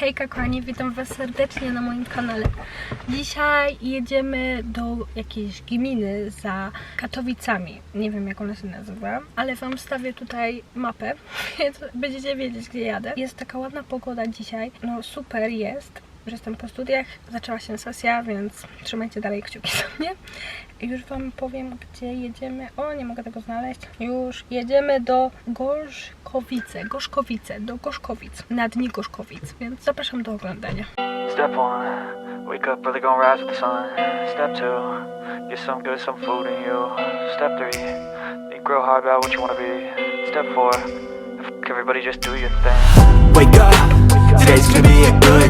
Hejka kochani, witam was serdecznie na moim kanale. Dzisiaj jedziemy do jakiejś gminy za Katowicami. Nie wiem jak ona się nazywa, ale wam wstawię tutaj mapę, więc będziecie wiedzieć gdzie jadę. Jest taka ładna pogoda dzisiaj, no super jest, że jestem po studiach, zaczęła się sesja, więc trzymajcie dalej kciuki za mnie. Już wam powiem gdzie jedziemy. O, nie mogę tego znaleźć. Już jedziemy do Gorzkowice, Gorzkowice, do Gorzkowic, na dni Gorzkowic, więc zapraszam do oglądania. Step one, wake up early, gonna rise with the sun. Step two, get some good, some food in you. Step three, think real hard about what you wanna be. Step four, everybody just do your thing. Wake up, today's gonna be a good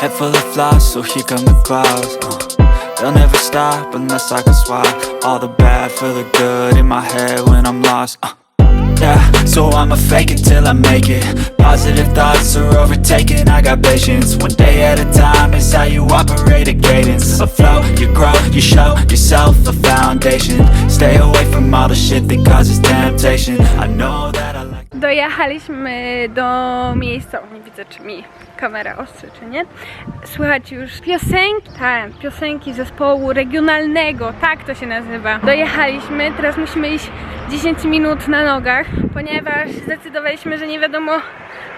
Head full of flies, so here come the clouds. Uh. They'll never stop unless I can swap all the bad for the good in my head when I'm lost. Uh. Yeah, so I'ma fake it till I make it. Positive thoughts are overtaken. I got patience. One day at a time is how you operate a cadence. A flow, you grow, you show yourself a foundation. Stay away from all the shit that causes temptation. I know that I. Dojechaliśmy do miejsca. Nie widzę, czy mi kamera ostrzy, czy nie. Słychać już piosenki, tak, piosenki zespołu regionalnego, tak to się nazywa. Dojechaliśmy, teraz musimy iść 10 minut na nogach, ponieważ zdecydowaliśmy, że nie wiadomo,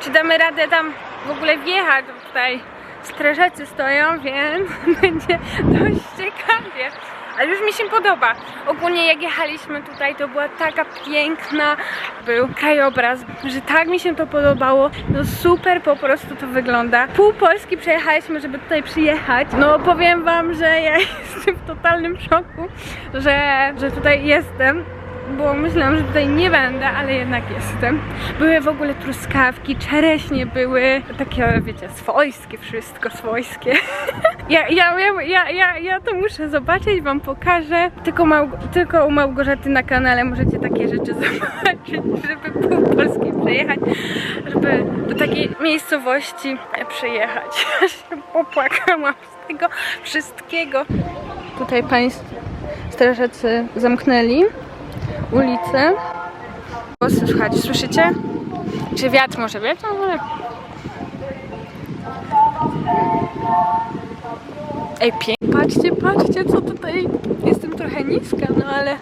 czy damy radę tam w ogóle wjechać. Tutaj strażacy stoją, więc będzie dość ciekawie. Ale już mi się podoba. Ogólnie jak jechaliśmy tutaj, to była taka piękna był krajobraz, że tak mi się to podobało. No super po prostu to wygląda. Pół Polski przejechaliśmy, żeby tutaj przyjechać. No powiem wam, że ja jestem w totalnym szoku, że, że tutaj jestem. Bo myślałam, że tutaj nie będę, ale jednak jestem. Były w ogóle truskawki, czereśnie były takie, wiecie, swojskie, wszystko swojskie. Ja, ja, ja, ja, ja, to muszę zobaczyć, wam pokażę. Tylko, Małg- tylko u Małgorzaty na kanale możecie takie rzeczy zobaczyć, żeby pół Polski przejechać, żeby do takiej miejscowości przyjechać. Ja się popłakałam z tego wszystkiego. Tutaj państwo strażacy zamknęli Głosy słuchać, słyszycie? Czy wiatr może wiatr? No, ale... Ej, pięknie. Patrzcie, patrzcie, co tutaj. Jestem trochę niska, no ale.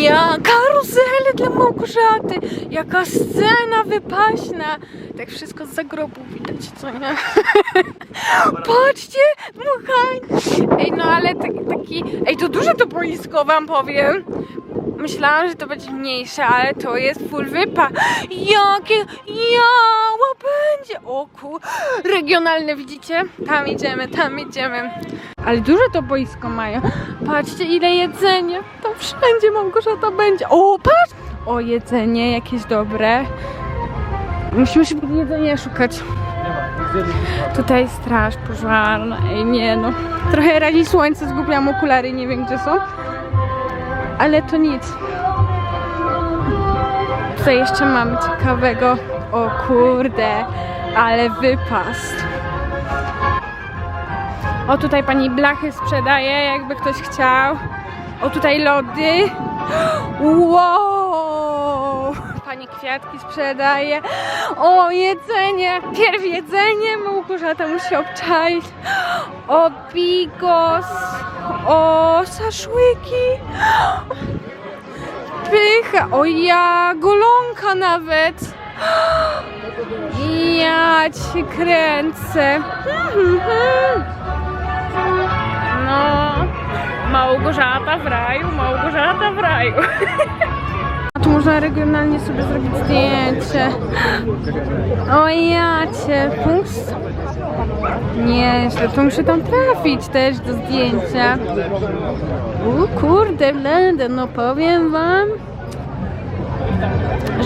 Ja, karuzele dla Małgorzaty! Jaka scena wypaśna! Tak wszystko z zagrobu widać, co nie? Patrzcie, dmuchań! Ej, no ale taki, taki... Ej, to duże to boisko, wam powiem! Myślałam, że to będzie mniejsze, ale to jest full wypa. Jakie jała będzie! O. Regionalne, widzicie? Tam idziemy, tam idziemy. Ale duże to boisko mają. Patrzcie, ile jedzenia. To wszędzie Małgorzata będzie. O, patrz! O, jedzenie jakieś dobre. Musimy szybko jedzenia szukać. Tutaj straż pożarna. Ej, nie no. Trochę radzi słońce, zgubiłam okulary, nie wiem gdzie są. Ale to nic. Tutaj jeszcze mamy ciekawego. O kurde, ale wypas. O, tutaj pani blachy sprzedaje, jakby ktoś chciał. O, tutaj lody. Wow! Pani kwiatki sprzedaje. O, jedzenie. Pierw jedzenie, Małgorzata musi obczaić. O, bigos. O, szaszłyki. Pycha. O, ja, golonka nawet. Ja cię kręcę. No, Małgorzata w raju, Małgorzata w raju. A tu można regionalnie sobie zrobić zdjęcie. O ja cię, punkt. Nie, to muszę tam trafić też do zdjęcia. U kurde, będę, no powiem wam,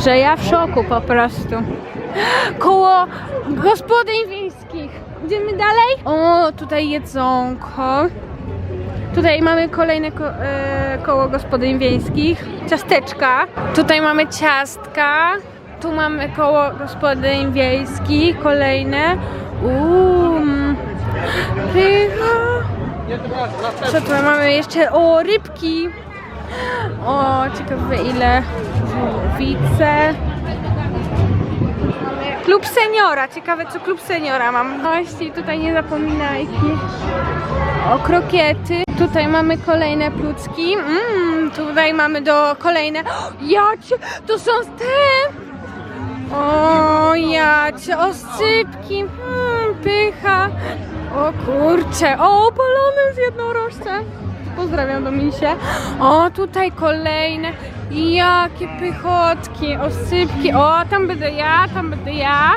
że ja w szoku po prostu. Koło gospodyń wiejskich. Idziemy dalej? O, tutaj jedzonko. Tutaj mamy kolejne ko e, koło gospodyń wiejskich. Ciasteczka. Tutaj mamy ciastka. Tu mamy koło gospodyń wiejskich. Kolejne. Uuu. Pycha. Co tu mamy jeszcze? O, rybki. O, ciekawe ile. Żółwice. Klub seniora. Ciekawe co klub seniora mam. Właśnie tutaj nie zapominajcie. O krokiety. Tutaj mamy kolejne plucki. Mm, tutaj mamy do kolejne. O, Jacie, to są te. Jacie, oscypki. Mm, pycha. O kurcze. O, balony z jednorożcem. Pozdrawiam Domisie. O, tutaj kolejne. Jakie pychotki, oscypki. O, tam będę ja, tam będę ja.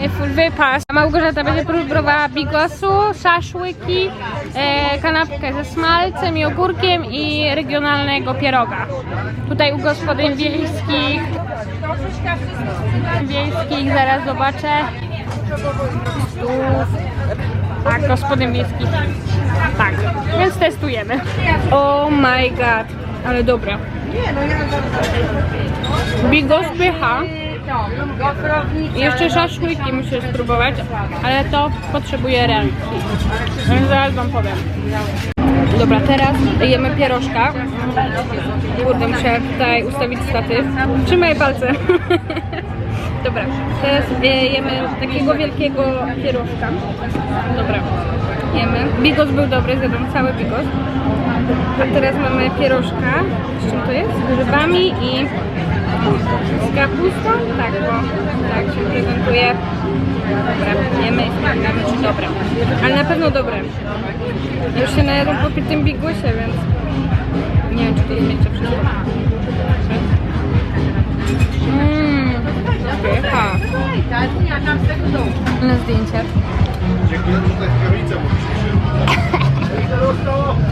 E, Full wypas. Małgorzata będzie próbowała bigosu, szaszłyki, e, kanapkę ze smalcem i ogórkiem i regionalnego pieroga. Tutaj u gospodyń wiejskich. Wiejskich, zaraz zobaczę. Tak, gospodyń wiejskich. Tak, więc testujemy. Oh my god, ale dobra. Bigos pycha. Jeszcze szaszłyki muszę spróbować, ale to potrzebuje ręki. Więc zaraz wam powiem. Dobra, teraz jemy pierożka. Kurde, muszę tutaj ustawić statyw. Trzymaj palce. Dobra, teraz e, jemy takiego wielkiego pierożka. Dobra, jemy. Bigos był dobry, zjadłam cały bigos. A teraz mamy pierożka. Z czym to jest? Z grzybami i z kapustą? Tak, bo tak się prezentuje. Dobra, jemy i sprawdzamy, czy dobre. Ale na pewno dobre. Już się najadłam po tym bigusie, więc nie wiem, czy to zdjęcie wszystko. Mmm, pycha. Na zdjęcie.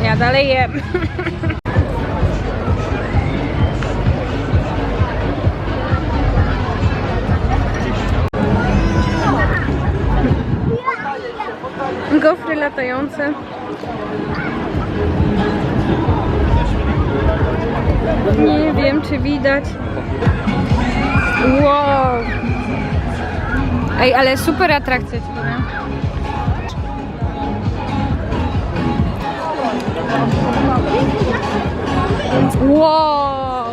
Ja dalej jem. Gofry latające. Nie wiem, czy widać. Wow. Ej, ale super atrakcja ci powiem. Wow.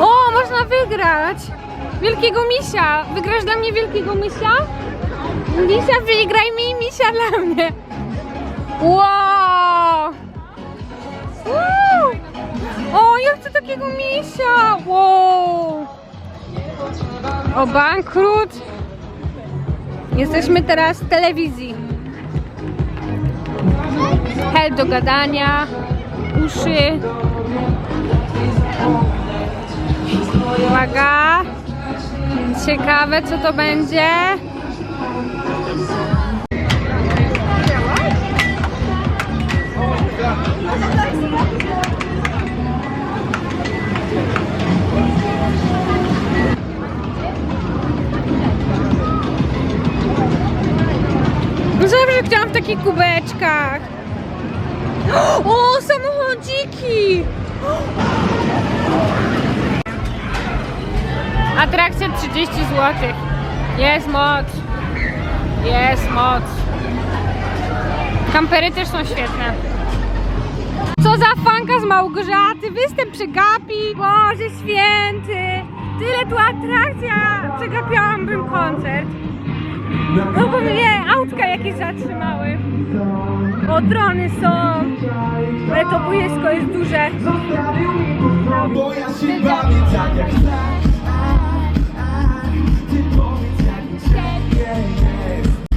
O, można wygrać. Wielkiego misia. Wygrasz dla mnie wielkiego misia? Misia, wygraj mi misia dla mnie. Wow. O, ja chcę takiego misia. Wow. O, bankrut. Jesteśmy teraz w telewizji. Hel do gadania, uszy. Uwaga. Ciekawe co to będzie. Zawsze chciałam w takich kubeczkach. O, samochodziki! Atrakcja 30 zł. Jest moc. Jest moc. Kampery też są świetne. Co za fanka z Małgorzaty, występ przegapi. Boże święty. Tyle tu atrakcja. Przegapiałabym koncert. No bo mnie autka jakieś zatrzymały. O, drony są. Ale to boisko jest duże. Bo ja się bawię tak jak chcesz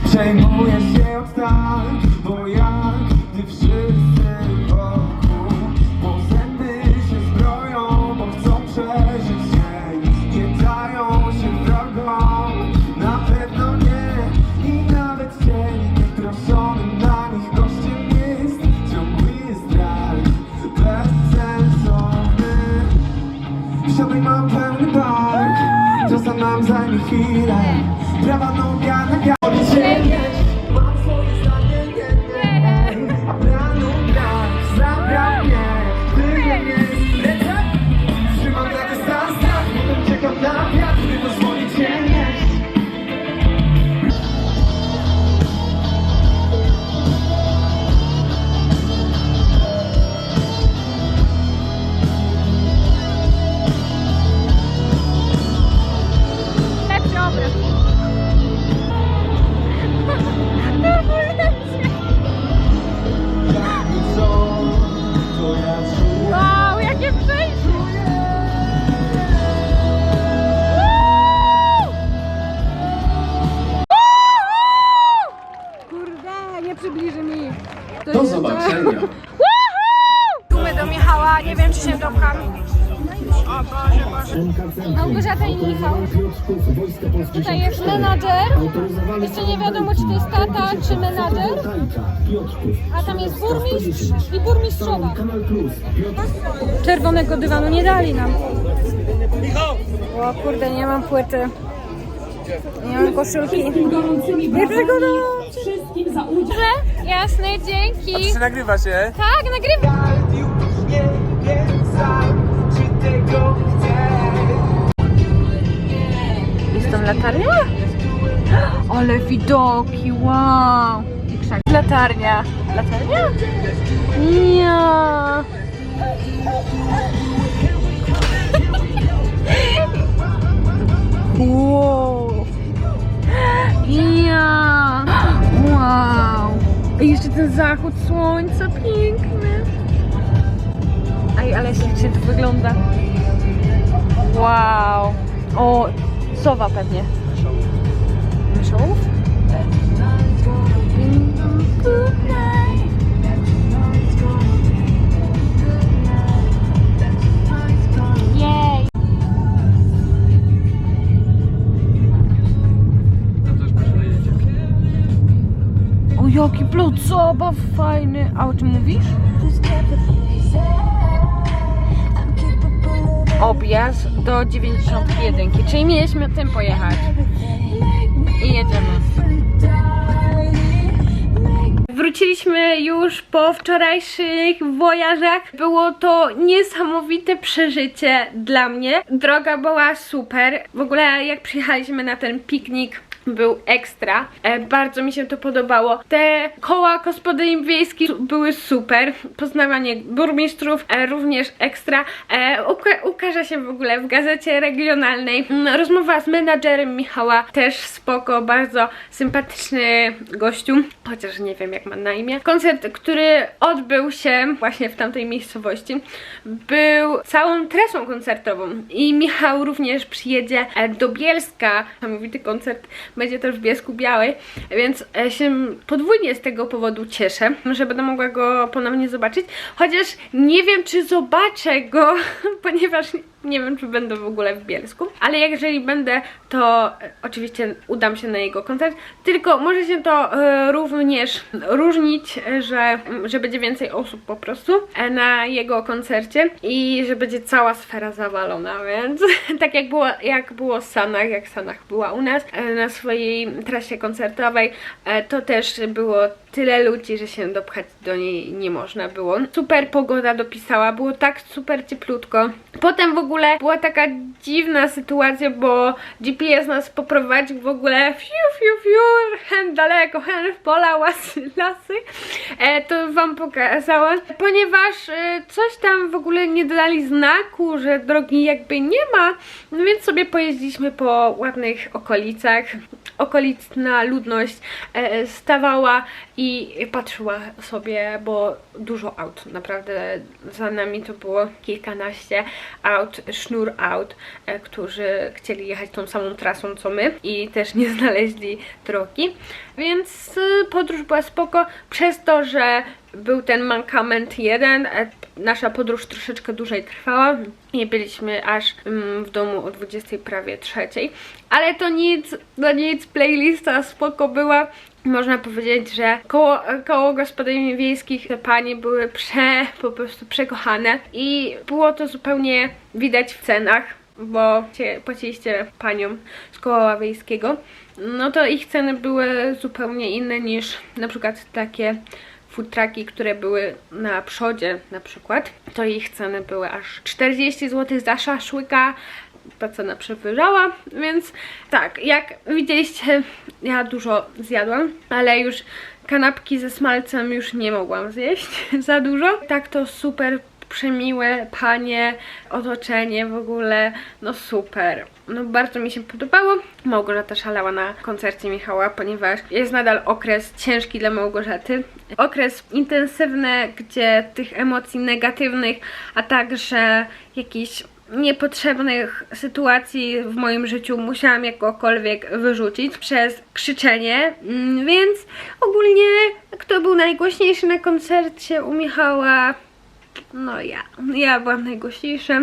Przejmuję się od tak Tutaj jest menadżer. Jeszcze nie wiadomo czy to jest tata czy menadżer. A tam jest burmistrz i burmistrzowa. Czerwonego dywanu nie dali nam. O kurde, nie mam płyty. Nie mam koszulki. Nie przekonałam. Dobrze, jasne, dzięki. Czy nagrywa się? Tak, nagrywam. Nie wiem sam, czy tego chcę Jest latarnia? Ale widoki, wow! I. Latarnia. Latarnia? Ja. Wow. Ja. Wow. I jeszcze ten zachód słońca piękny. Ej, ale się to wygląda. Wow. O, sowa pewnie. Myszów? Jej. O, jaki plot zabaw fajny. A o czym mówisz? Objazd do 91, czyli mieliśmy tym pojechać. I jedziemy. Wróciliśmy już po wczorajszych wojażach. Było to niesamowite przeżycie dla mnie. Droga była super. W ogóle jak przyjechaliśmy na ten piknik był ekstra. E, bardzo mi się to podobało. Te koła gospodyń wiejskich były super. Poznawanie burmistrzów e, również ekstra. E, uka ukaże się w ogóle w gazecie regionalnej. Mm, Rozmowa z menadżerem Michała też spoko, bardzo sympatyczny gościu. Chociaż nie wiem jak ma na imię. Koncert, który odbył się właśnie w tamtej miejscowości, był całą trasą koncertową. I Michał również przyjedzie e, do Bielska. Niesamowity koncert będzie też w Biesku Białej, więc e, się podwójnie z tego powodu cieszę, że będę mogła go ponownie zobaczyć. Chociaż nie wiem, czy zobaczę go, ponieważ nie wiem, czy będę w ogóle w Bielsku. Ale jeżeli będę, to e, oczywiście udam się na jego koncert. Tylko może się to e, również różnić, e, że, że będzie więcej osób po prostu na jego koncercie i że będzie cała sfera zawalona, więc tak jak było, jak było w Sanach, jak Sanach była u nas na swojej trasie koncertowej, to też było tyle ludzi, że się dopchać do niej nie można było. Super pogoda dopisała, było tak super cieplutko. Potem w ogóle była taka dziwna sytuacja, bo GPS nas poprowadził w ogóle fiu, fiu, fiu, hen daleko, hen w pola, łasy, lasy. E, to wam pokazałam, ponieważ e, coś tam w ogóle nie dali znaku, że drogi jakby nie ma, no więc sobie pojeździliśmy po ładnych okolicach. Okoliczna ludność e, stawała i patrzyła sobie, bo dużo aut, naprawdę za nami to było kilkanaście aut, sznur aut, e, którzy chcieli jechać tą samą trasą co my i też nie znaleźli drogi, więc e, podróż była spoko, przez to, że był ten mankament jeden, e, nasza podróż troszeczkę dłużej trwała, nie byliśmy aż mm, w domu o 20 prawie trzeciej, ale to nic, to nic, playlista spoko była, można powiedzieć, że koło, koło gospodyni wiejskich te panie były prze, po prostu przekochane i było to zupełnie widać w cenach, bo płaciliście paniom z koła wiejskiego, no to ich ceny były zupełnie inne niż na przykład takie food trucki, które były na przodzie na przykład, to ich ceny były aż 40 zł za szaszłyka, ta cena przewyżała, więc tak, jak widzieliście, ja dużo zjadłam, ale już kanapki ze smalcem już nie mogłam zjeść za dużo. Tak to super przemiłe panie, otoczenie w ogóle, no super. No bardzo mi się podobało. Małgorzata szalała na koncercie Michała, ponieważ jest nadal okres ciężki dla Małgorzaty. Okres intensywny, gdzie tych emocji negatywnych, a także jakichś niepotrzebnych sytuacji w moim życiu musiałam jakokolwiek wyrzucić przez krzyczenie, Mm, więc ogólnie kto był najgłośniejszy na koncercie u Michała? No ja. Ja byłam najgłośniejsza.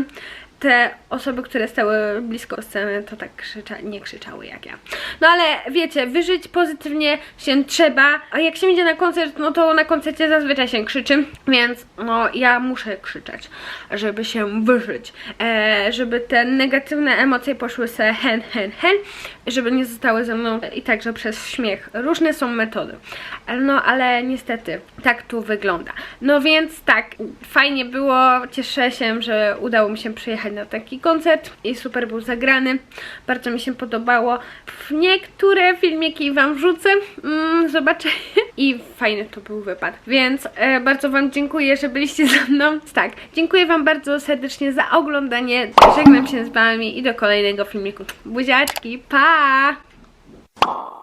Te osoby, które stały blisko sceny, to tak krzycza, nie krzyczały jak ja. No ale wiecie, wyżyć pozytywnie się trzeba, a jak się idzie na koncert, no to na koncercie zazwyczaj się krzyczy, więc no ja muszę krzyczeć, żeby się wyżyć, e, żeby te negatywne emocje poszły se hen, hen, hen, żeby nie zostały ze mną i także przez śmiech. Różne są metody. No ale niestety tak tu wygląda. No więc tak, fajnie było, cieszę się, że udało mi się przyjechać na taki koncert i super był zagrany. Bardzo mi się podobało. Niektóre filmiki wam wrzucę, mm, zobaczę i fajny to był wypad. Więc e, bardzo wam dziękuję, że byliście ze mną. Tak, dziękuję wam bardzo serdecznie za oglądanie. Żegnam się z wami i do kolejnego filmiku. Buziaczki, pa!